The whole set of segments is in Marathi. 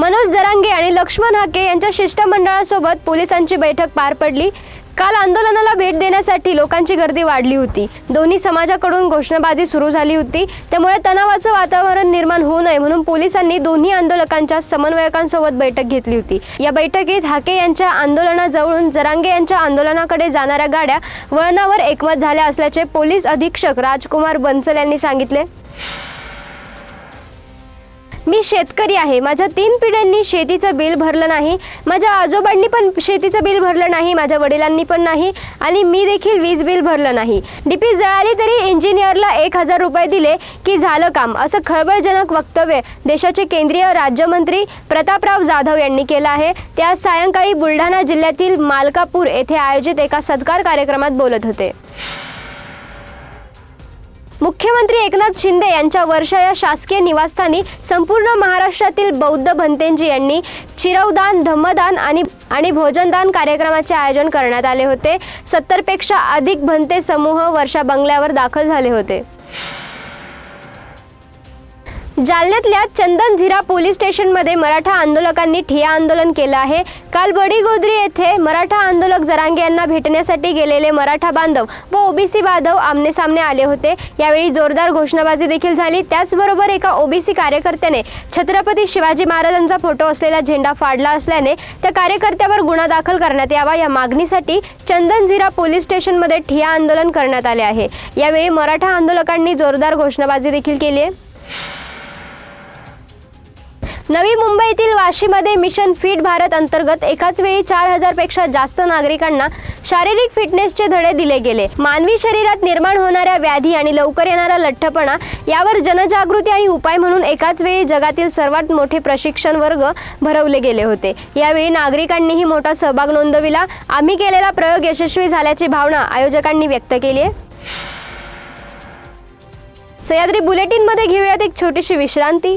मनोज जरांगे आणि लक्ष्मण हाके यांच्या शिष्टमंडळासोबत पोलिसांची बैठक पार पडली. काल आंदोलनाला भेट देण्यासाठी लोकांची गर्दी वाढली होती. दोन्ही समाजाकडून घोषणाबाजी सुरू झाली होती. त्यामुळे तणावाचं वातावरण निर्माण होऊ नये म्हणून पोलिसांनी दोन्ही आंदोलकांच्या समन्वयकांसोबत बैठक घेतली होती. या बैठकीत हाके यांच्या आंदोलनाजवळून जरांगे यांच्या आंदोलनाकडे जाणाऱ्या गाड्या वळणावर एकमत झाल्या असल्याचे पोलीस अधीक्षक राजकुमार बन्सल यांनी सांगितले. मी शेतकरी आहे. माझ्या तीन पिढ्यांनी शेतीचं बिल भरलं नाही. माझ्या आजोबांनी पण शेतीचं बिल भरलं नाही. माझ्या वडिलांनी पण नाही. आणि मी देखील वीज बिल भरलं नाही. डीपी जळाली तरी इंजिनियरला एक हजार रुपये दिले की झालं काम असं खळबळजनक वक्तव्य देशाचे केंद्रीय राज्यमंत्री प्रतापराव जाधव यांनी केलं आहे. ते आज सायंकाळी बुलढाणा जिल्ह्यातील मालकापूर येथे आयोजित एका सत्कार कार्यक्रमात बोलत होते. मुख्यमंत्री एकनाथ शिंदे यांच्या वर्षा या शासकीय निवासस्थानी संपूर्ण महाराष्ट्रातील बौद्ध भंतेंजी यांनी चिरवदान धम्मदान आणि आणि भोजनदान कार्यक्रमाचे आयोजन करण्यात आले होते. सत्तरपेक्षा अधिक भंते समूह वर्षा बंगल्यावर दाखल झाले होते. जालन्यातल्या चंदन झिरा पोलीस स्टेशनमध्ये मराठा आंदोलकांनी ठिया आंदोलन केलं आहे. काल बडीगोद्री येथे मराठा आंदोलक जरांगे यांना भेटण्यासाठी गेलेले मराठा बांधव व ओबीसी बांधव आमनेसामने आले होते. यावेळी जोरदार घोषणाबाजी देखील झाली. त्याचबरोबर एका ओबीसी कार्यकर्त्याने छत्रपती शिवाजी महाराजांचा फोटो असलेला झेंडा फाडला असल्याने त्या कार्यकर्त्यावर गुन्हा दाखल करण्यात यावा या मागणीसाठी चंदन झिरा पोलीस स्टेशनमध्ये ठिया आंदोलन करण्यात आले आहे. यावेळी मराठा आंदोलकांनी जोरदार घोषणाबाजी देखील केली आहे. नवी मुंबईतील वाशीमध्ये मिशन फिट भारत अंतर्गत एकाच वेळी चार हजारपेक्षा जास्त नागरिकांना शारीरिक फिटनेसचे धडे दिले गेले. मानवी शरीरात निर्माण होणाऱ्या व्याधी आणि लवकर येणारा लठ्ठपणा यावर जनजागृती आणि उपाय म्हणून एकाच वेळी जगातील सर्वात मोठे प्रशिक्षण वर्ग भरवले गेले होते. यावेळी नागरिकांनीही मोठा सहभाग नोंदविला. आम्ही केलेला प्रयोग यशस्वी झाल्याची भावना आयोजकांनी व्यक्त केली आहे. सह्याद्री बुलेटिनमध्ये घेऊयात एक छोटीशी विश्रांती.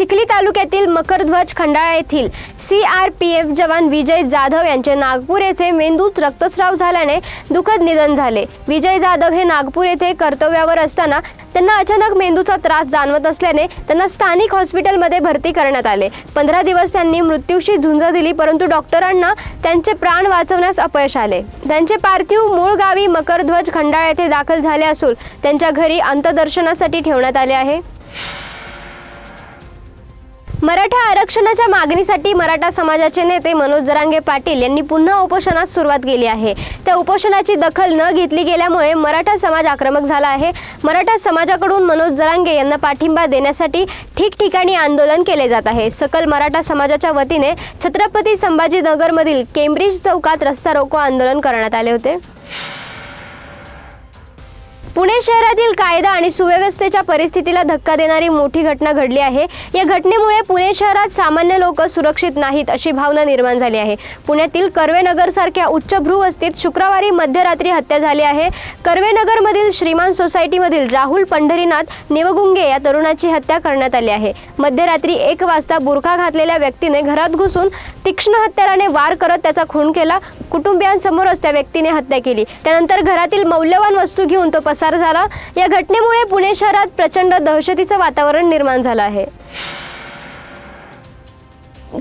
चिखली तालुक्यातील मकरध्वज खंडाळा येथील सी आर पी एफ जवान विजय जाधव यांचे नागपूर येथे मेंदूत रक्तस्राव झाल्याने दुःखद निधन झाले. विजय जाधव हे नागपूर येथे कर्तव्यावर असताना त्यांना अचानक मेंदूचा त्रास जाणवत असल्याने त्यांना स्थानिक हॉस्पिटलमध्ये भरती करण्यात आले. पंधरा दिवस त्यांनी मृत्यूशी झुंज दिली परंतु डॉक्टरांना त्यांचे प्राण वाचवण्यास अपयश आले. त्यांचे पार्थिव मूळ गावी मकरध्वज खंडाळा येथे दाखल झाले असून त्यांच्या घरी अंतदर्शनासाठी ठेवण्यात आले आहे. मराठा आरक्षणाच्या मागणीसाठी मराठा समाजाचे नेते मनोज जरांगे पाटील यांनी पुन्हा उपोषणास सुरुवात केली आहे. त्या उपोषणाची दखल न घेतली गेल्यामुळे मराठा समाज आक्रमक झाला आहे. मराठा समाजाकडून मनोज जरांगे यांना पाठिंबा देण्यासाठी ठिकठिकाणी आंदोलन केले जात आहे. सकल मराठा समाजाच्या वतीने छत्रपती संभाजीनगरमधील केम्ब्रिज चौकात रस्ता रोको आंदोलन करण्यात आले होते. पुणे शहरातील कायदा आणि सुव्यवस्थेच्या परिस्थितीला धक्का देणारी मोठी घटना घडली आहे. या घटनेमुळे पुणे शहरात सामान्य लोक सुरक्षित नाहीत अशी भावना निर्माण झाली आहे. पुण्यातील कर्वेनगर सारख्या उच्चभ्रू वस्तीत शुक्रवारी मध्यरात्री हत्या झाली आहे. कर्वेनगरमधील श्रीमान सोसायटीमधील राहुल पंढरीनाथ निवगुंगे या तरुणाची हत्या करण्यात आली आहे. मध्यरात्री एक वाजता बुरखा घातलेल्या व्यक्तीने घरात घुसून तीक्ष्ण हत्याराने वार करत त्याचा खून केला. कुटुंबियांसमोरच त्या व्यक्तीने हत्या केली. त्यानंतर घरातील मौल्यवान वस्तू घेऊन तो पसार झाला. या घटनेमुळे पुणे शहरात प्रचंड दहशतीचं वातावरण निर्माण झालं आहे.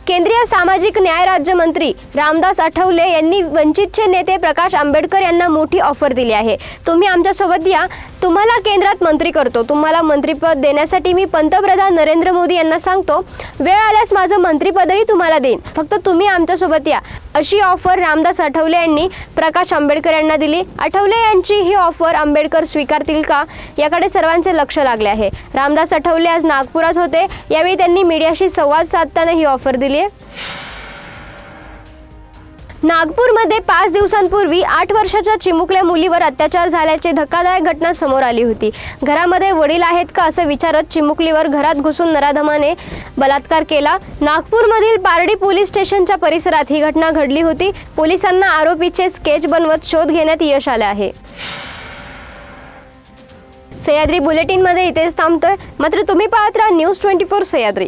केंद्रीय सामाजिक न्याय राज्यमंत्री रामदास आठवले यांनी वंचितचे नेते प्रकाश आंबेडकर यांना मोठी ऑफर दिली आहे. तुम्ही आमच्यासोबत या. तुम्हाला केंद्रात मंत्री करतो. तुम्हाला मंत्रीपद देण्यासाठी मी पंतप्रधान नरेंद्र मोदी यांना सांगतो वेळ आल्यास माझं मंत्रीपदही तुम्हाला देईन. फक्त तुम्ही आमच्यासोबत या. अशी ऑफर रामदास आठवले यांनी प्रकाश आंबेडकर यांना दिली. आठवले यांची ही ऑफर आंबेडकर स्वीकारतील का? याकडे सर्वांचे लक्ष लागले आहे. रामदास आठवले आज नागपुरात होते. यावेळी त्यांनी मीडियाशी संवाद साधताना ही ऑफर दिली आहे. नागपूरमध्ये पाच दिवसांपूर्वी आठ वर्षाच्या चिमुकल्या मुलीवर अत्याचार झाल्याची धक्कादायक घटना समोर आली होती. घरामध्ये वडील आहेत का असं विचारत चिमुकलीवर घरात घुसून नराधमाने बलात्कार केला. नागपूरमधील पारडी पोलीस स्टेशनच्या परिसरात ही घटना घडली होती. पोलिसांना आरोपीचे स्केच बनवत शोध घेण्यात यश आले आहे. सह्याद्री बुलेटिनमध्ये इथेच थांबतोय. मात्र तुम्ही पाहत राहा न्यूज ट्वेंटी फोर सह्याद्री.